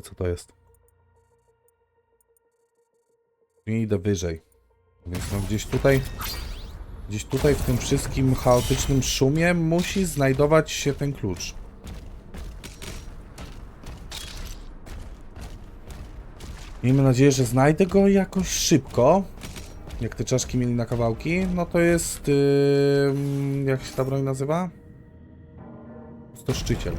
Co to jest. Nie idę wyżej. Więc no gdzieś tutaj... Gdzieś tutaj w tym wszystkim chaotycznym szumie musi znajdować się ten klucz. Miejmy nadzieję, że znajdę go jakoś szybko. Jak te czaszki mieli na kawałki, no to jest... Yy, jak się ta broń nazywa? Stoszczyciel.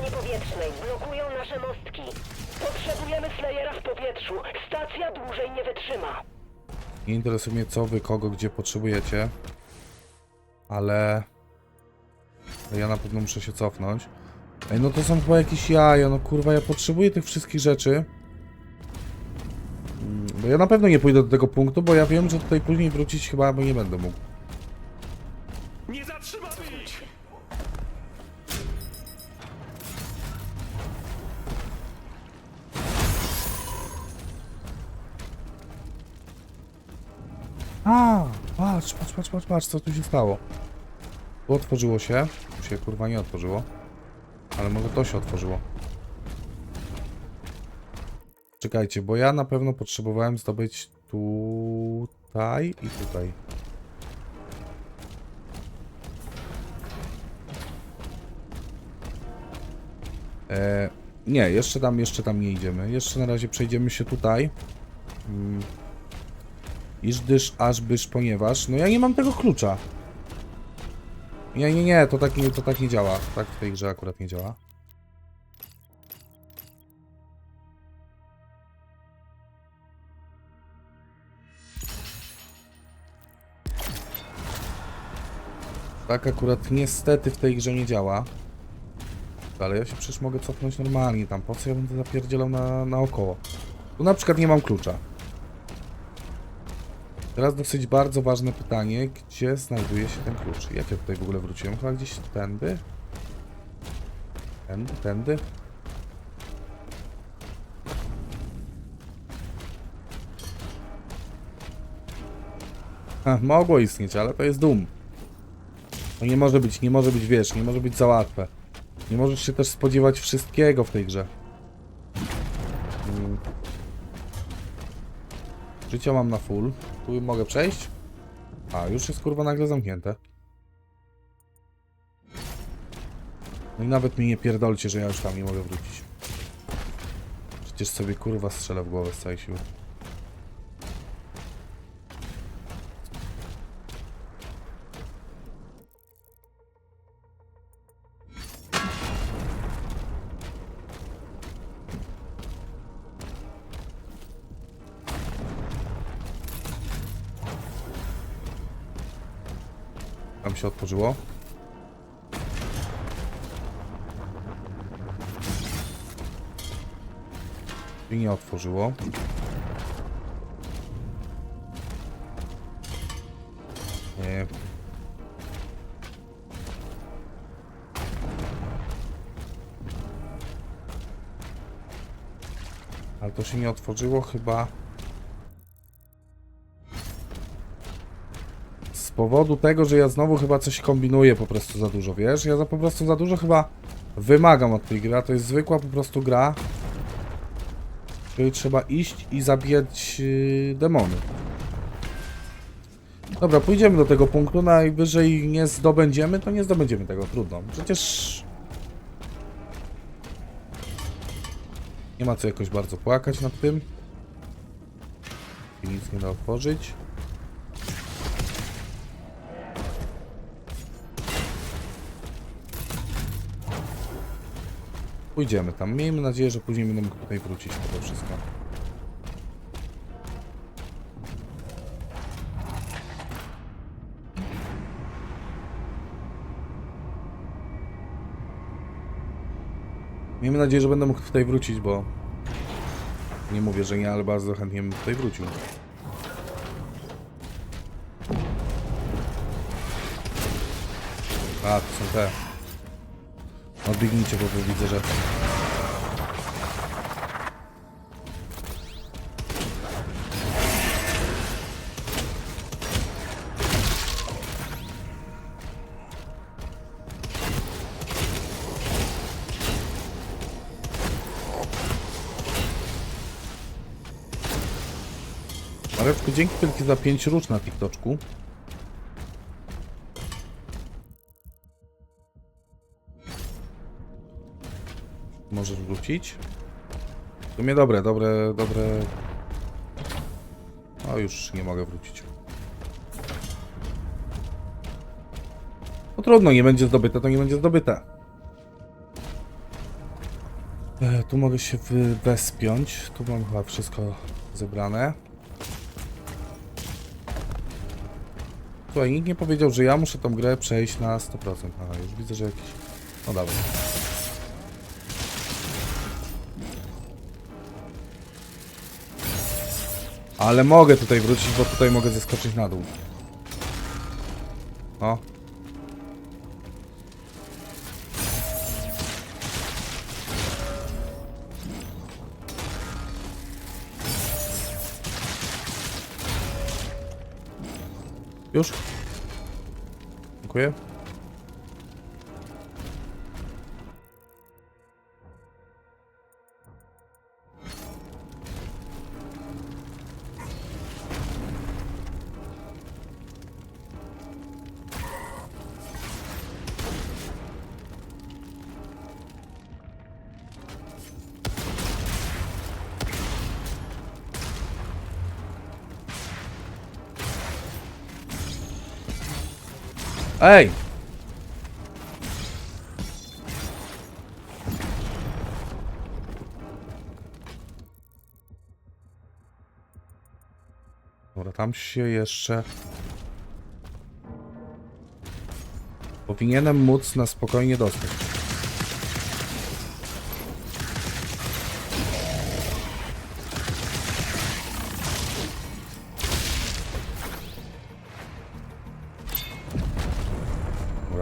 Przestrzeni powietrznej blokują nasze mostki. Potrzebujemy Slayera w powietrzu. Stacja dłużej nie wytrzyma. Nie interesuje mnie co wy, kogo, gdzie potrzebujecie. Ale... Ja na pewno muszę się cofnąć. Ej, no to są chyba jakieś jaja, no kurwa, ja potrzebuję tych wszystkich rzeczy. Mm, Bo ja na pewno nie pójdę do tego punktu, bo ja wiem, że tutaj później wrócić chyba bo nie będę mógł. A, patrz, patrz, patrz, patrz, patrz, co tu się stało. Tu otworzyło się. Tu się kurwa nie otworzyło. Ale może to się otworzyło. Czekajcie, bo ja na pewno potrzebowałem zdobyć tutaj i tutaj. E, nie, jeszcze tam, jeszcze tam nie idziemy. Jeszcze na razie przejdziemy się tutaj. Iż dysz, aż bysz, ponieważ... No ja nie mam tego klucza. Nie, nie, nie, to tak nie, to tak nie działa. Tak w tej grze akurat nie działa. Tak akurat niestety w tej grze nie działa. Ale ja się przecież mogę cofnąć normalnie tam. Po co ja będę zapierdzielał na, naokoło? Tu na przykład nie mam klucza. Teraz dosyć bardzo ważne pytanie, gdzie znajduje się ten klucz? Jak ja tutaj w ogóle wróciłem? Chyba gdzieś tędy? Tędy, tędy? Mogło istnieć, ale to jest dum. To nie może być, nie może być, wiesz, nie może być za łatwe. Nie możesz się też spodziewać wszystkiego w tej grze. Mm. Życia mam na full. Tu mogę przejść? A, już jest kurwa nagle zamknięte. No i nawet mi nie pierdolcie, że ja już tam nie mogę wrócić. Przecież sobie kurwa strzelę w głowę z całej siły. Otworzyło. I nie otworzyło. Nie. Ale to się nie otworzyło chyba. Powodu tego, że ja znowu chyba coś kombinuję po prostu za dużo, wiesz? Ja za po prostu za dużo chyba wymagam od tej gry, a to jest zwykła po prostu gra, w której trzeba iść i zabijać yy, demony. Dobra, pójdziemy do tego punktu, najwyżej nie zdobędziemy, to nie zdobędziemy tego, trudno. Przecież... Nie ma co jakoś bardzo płakać nad tym. I nic nie da otworzyć. Pójdziemy tam. Miejmy nadzieję, że później będę mógł tutaj wrócić po to wszystko. Miejmy nadzieję, że będę mógł tutaj wrócić, bo nie mówię, że nie, ale bardzo chętnie bym tutaj wrócił. A, to są te. Odbiegnijcie, bo widzę, że... Dzięki wielkie za 5 róż na TikToczku. Wrócić. W sumie dobre, dobre, dobre. O, już nie mogę wrócić. No trudno, nie będzie zdobyte, to nie będzie zdobyte. E, tu mogę się wy- wespiąć. Tu mam chyba wszystko zebrane. Słuchaj, nikt nie powiedział, że ja muszę tą grę przejść na 100%. Aha, już widzę, że jakiś... No dobra. Ale mogę tutaj wrócić, bo tutaj mogę zeskoczyć na dół. O. Już? Dziękuję. Ej! Dobra, tam się jeszcze... Powinienem móc na spokojnie dostać.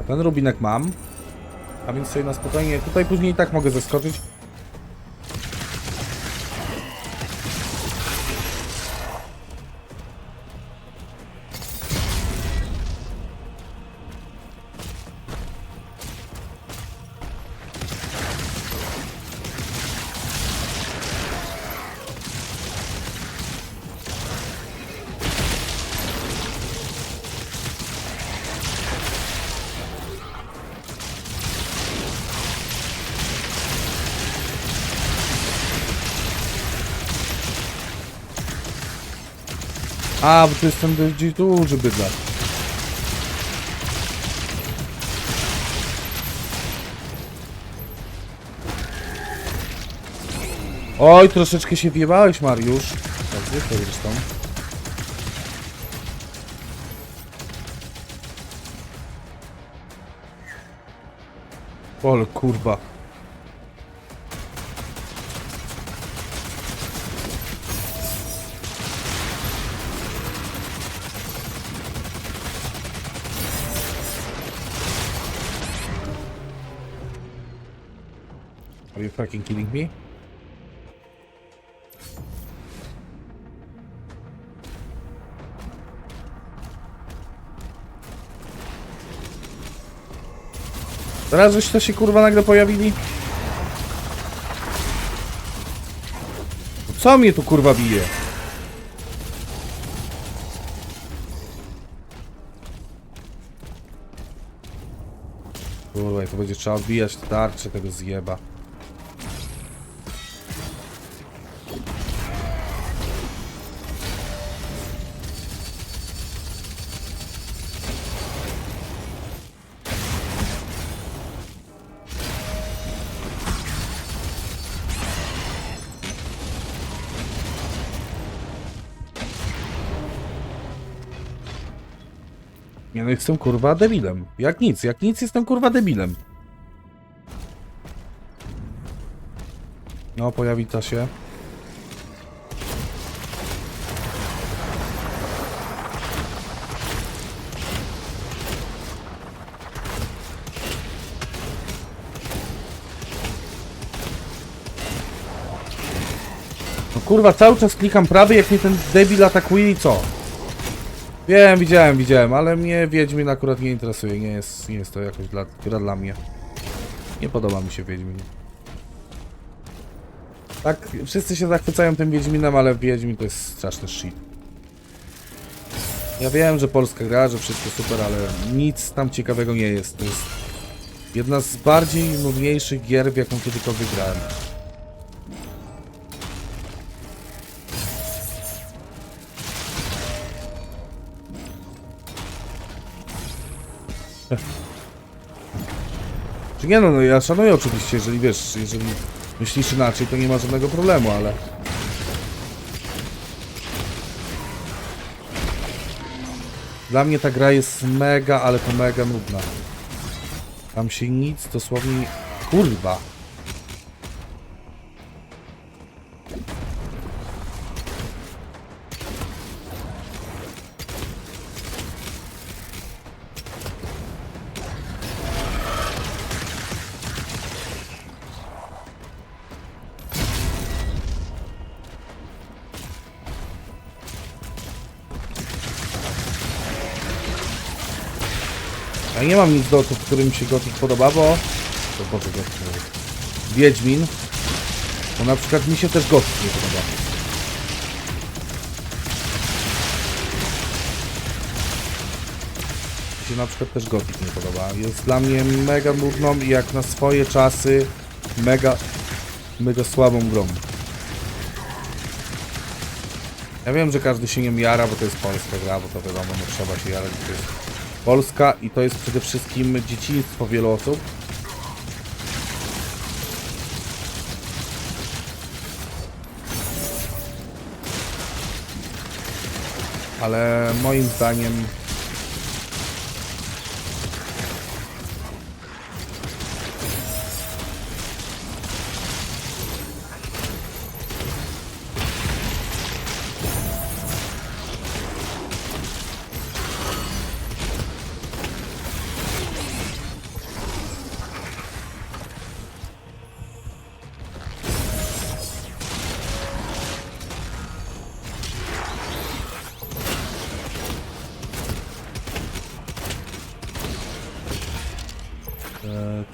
Ten rubinek mam. A więc sobie na spokojnie... Tutaj później i tak mogę zeskoczyć. A, bo to jest ten dość duży bydlak. Oj, troszeczkę się wjebałeś, Mariusz. Tak, zwykle zresztą. Ole, kurwa. Are you fucking kidding me? Żeś to się kurwa nagle pojawili? Co mnie tu kurwa bije? Kurwa, to będzie trzeba odbijać tarczę tego zjeba. Nie no, jestem kurwa debilem. Jak nic, jak nic jestem kurwa debilem. No, pojawi to się. No kurwa, cały czas klikam prawy, jak mnie ten debil atakuje i co? Wiem, widziałem, widziałem, ale mnie Wiedźmin akurat nie interesuje. Nie jest, nie jest to jakoś dla, gra dla mnie. Nie podoba mi się Wiedźmin. Tak, wszyscy się zachwycają tym Wiedźminem, ale Wiedźmin to jest straszny shit. Ja wiem, że polska gra, że wszystko super, ale nic tam ciekawego nie jest. To jest jedna z bardziej nudniejszych gier, w jaką kiedykolwiek grałem. Czy nie no, no ja szanuję oczywiście, jeżeli wiesz, jeżeli myślisz inaczej, to nie ma żadnego problemu, ale... Dla mnie ta gra jest mega, ale to mega nudna. Tam się nic dosłownie... Kurwa! Nie mam nic do osób, którym się Gothic podoba, bo... To Boże, Gothic. Wiedźmin. Bo na przykład mi się też Gothic nie podoba. Mi się na przykład też Gothic nie podoba. Jest dla mnie mega nudną i jak na swoje czasy mega, mega słabą grą. Ja wiem, że każdy się nie jara, bo to jest polska gra, bo to wiadomo, nie trzeba się jarać, to jest Polska i to jest przede wszystkim dzieciństwo wielu osób. Ale moim zdaniem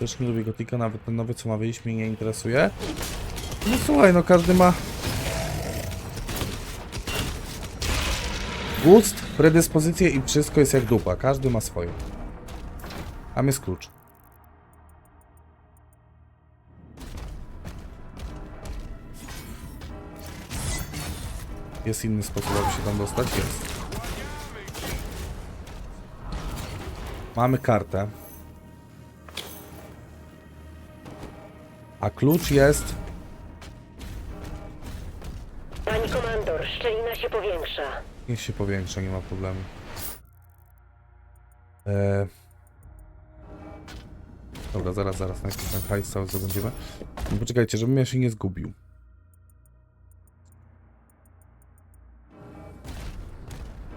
też nie lubię Gotika, nawet ten nowy co ma mnie nie interesuje. No słuchaj, no każdy ma gust, predyspozycję i wszystko jest jak dupa. Każdy ma swoje. Tam jest klucz. Jest inny sposób, aby się tam dostać? Jest. Mamy kartę. A klucz jest... Pani komandor, szczelina się powiększa. Niech się powiększa, nie ma problemu. Eee... Dobra, zaraz, zaraz, najpierw ten hajs cały zdobędziemy. No poczekajcie, żebym ja się nie zgubił.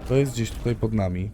To jest gdzieś tutaj pod nami.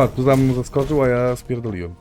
A, tu za mną zaskoczył, a ja spierdoliłem.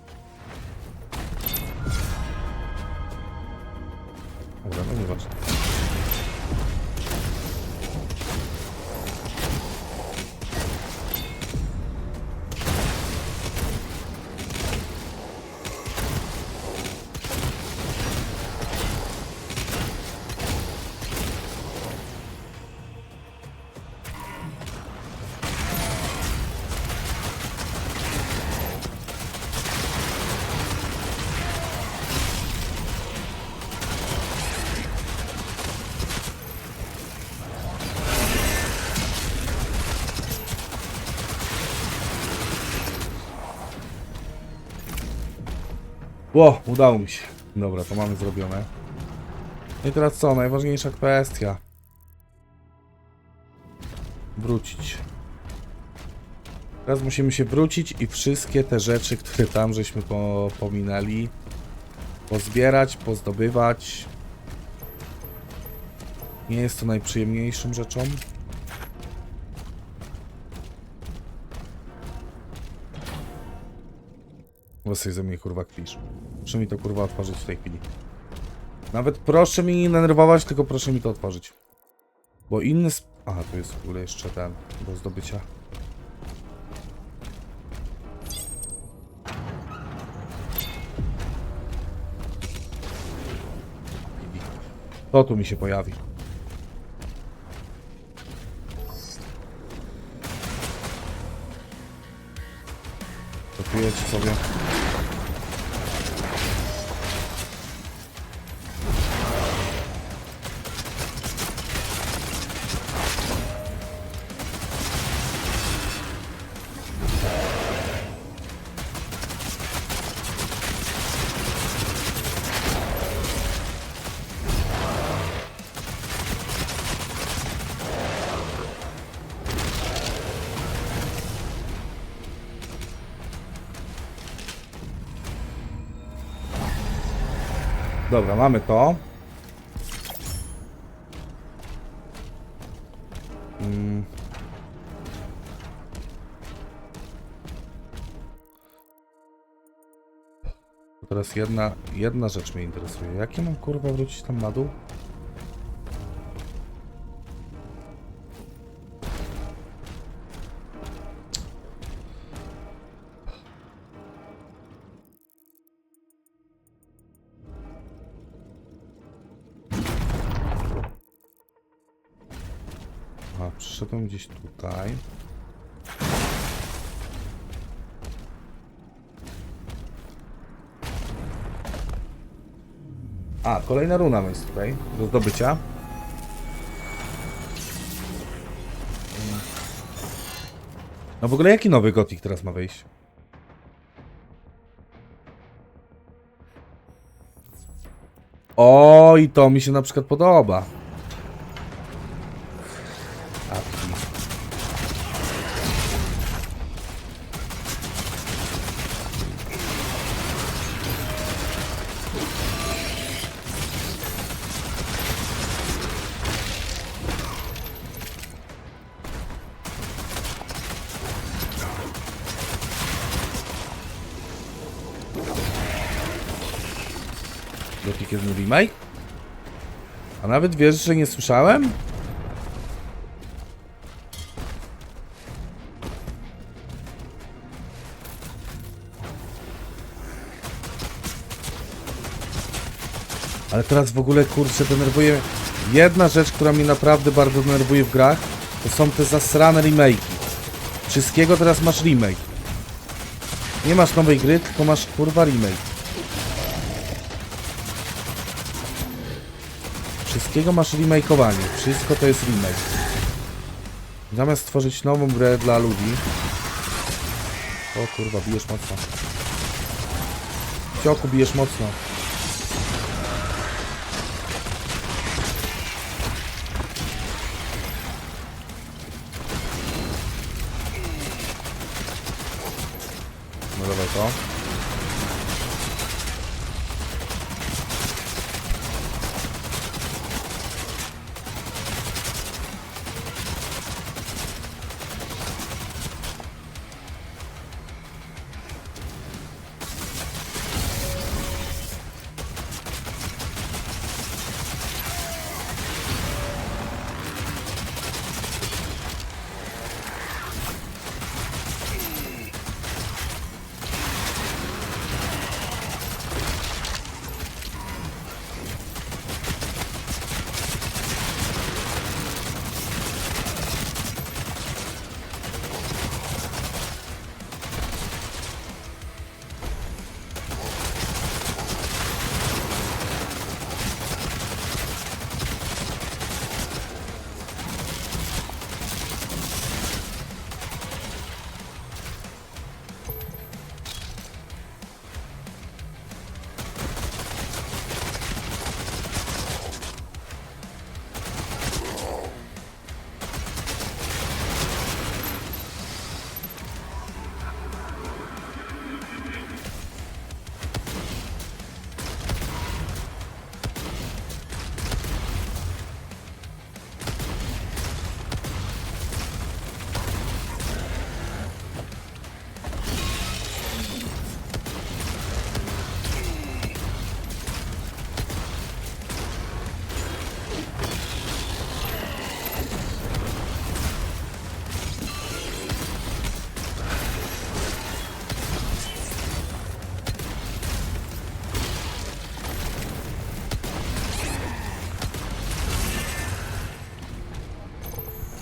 Ło, udało mi się. Dobra, to mamy zrobione. No i teraz co? Najważniejsza kwestia. Wrócić. Teraz musimy się wrócić i wszystkie te rzeczy, które tam żeśmy po, pominęli, pozbierać, pozdobywać. Nie jest to najprzyjemniejszą rzeczą. Bo sobie ze mnie kurwa kpisz. Proszę mi to kurwa otworzyć w tej chwili. Nawet proszę mi nie denerwować, tylko proszę mi to otworzyć. Bo inny sp... Tu jest w ogóle jeszcze ten do zdobycia. To tu mi się pojawi. Kupujecie sobie. Dobra, mamy to. Mm. To Teraz jedna, jedna rzecz mnie interesuje. Jakie mam kurwa wrócić tam na dół? Gdzieś tutaj. A, kolejna runa jest tutaj do zdobycia. No w ogóle jaki nowy gotik teraz ma wyjść? O, i to mi się na przykład podoba. Gothic 1 remake? A nawet wiesz, że nie słyszałem? Ale teraz w ogóle kurczę denerwuje. Jedna rzecz, która mnie naprawdę bardzo denerwuje w grach, to są te zasrane remake'i. Wszystkiego teraz masz remake. Nie masz nowej gry, tylko masz kurwa remake. Wszystkiego masz remakeowanie. Wszystko to jest remake. Zamiast stworzyć nową grę dla ludzi. O kurwa, bijesz mocno. Cioku, bijesz mocno. No dawaj to.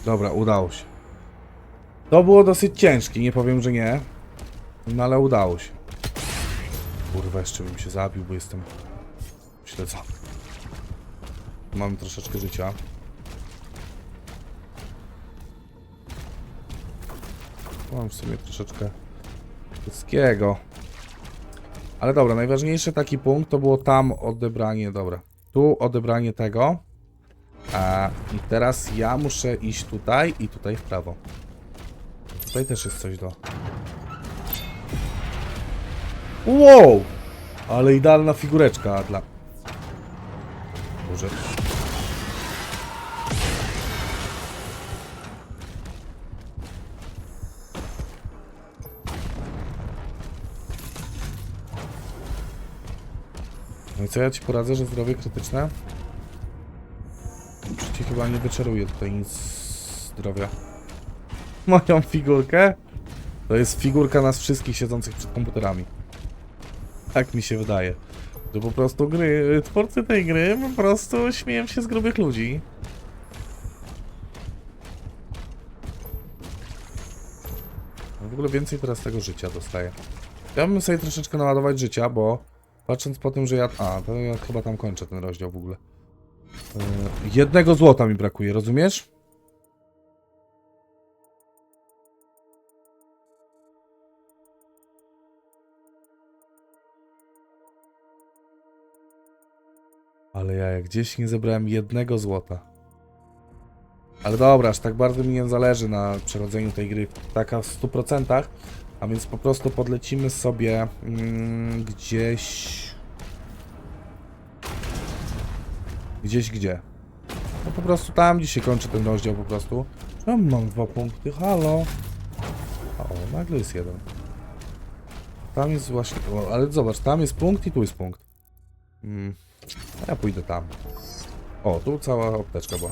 Dobra, udało się. To było dosyć ciężkie, nie powiem, że nie. No ale udało się. Kurwa, jeszcze bym się zabił, bo jestem śledzony. Mamy troszeczkę życia. Mam w sumie troszeczkę wszystkiego. Ale dobra, najważniejszy taki punkt to było tam odebranie, dobra. Tu odebranie tego. A, I teraz ja muszę iść tutaj i tutaj w prawo. Tutaj też jest coś do. Wow! Ale idealna figureczka dla. Boże. No i co ja ci poradzę, że zdrowie krytyczne? Przecież chyba nie wyczaruję tutaj nic zdrowia. Moją figurkę? To jest figurka nas wszystkich siedzących przed komputerami. Tak mi się wydaje. Że po prostu gry, twórcy tej gry po prostu śmieją się z grubych ludzi. W ogóle więcej teraz tego życia dostaję. Ja bym sobie troszeczkę naładować życia, bo patrząc po tym, że ja... A, to ja chyba tam kończę ten rozdział w ogóle. Yy, jednego złota mi brakuje, rozumiesz? Ale ja jak gdzieś nie zebrałem jednego złota. Ale dobra, aż tak bardzo mi nie zależy na przerodzeniu tej gry taka w 100%, a więc po prostu podlecimy sobie mm, gdzieś... Gdzieś gdzie? No po prostu tam, gdzie się kończy ten rozdział po prostu. Czemu mam dwa punkty? Halo? O, nagle jest jeden. Tam jest właśnie... O, ale zobacz, tam jest punkt i tu jest punkt. Mm. Ja pójdę tam. O, tu cała apteczka była.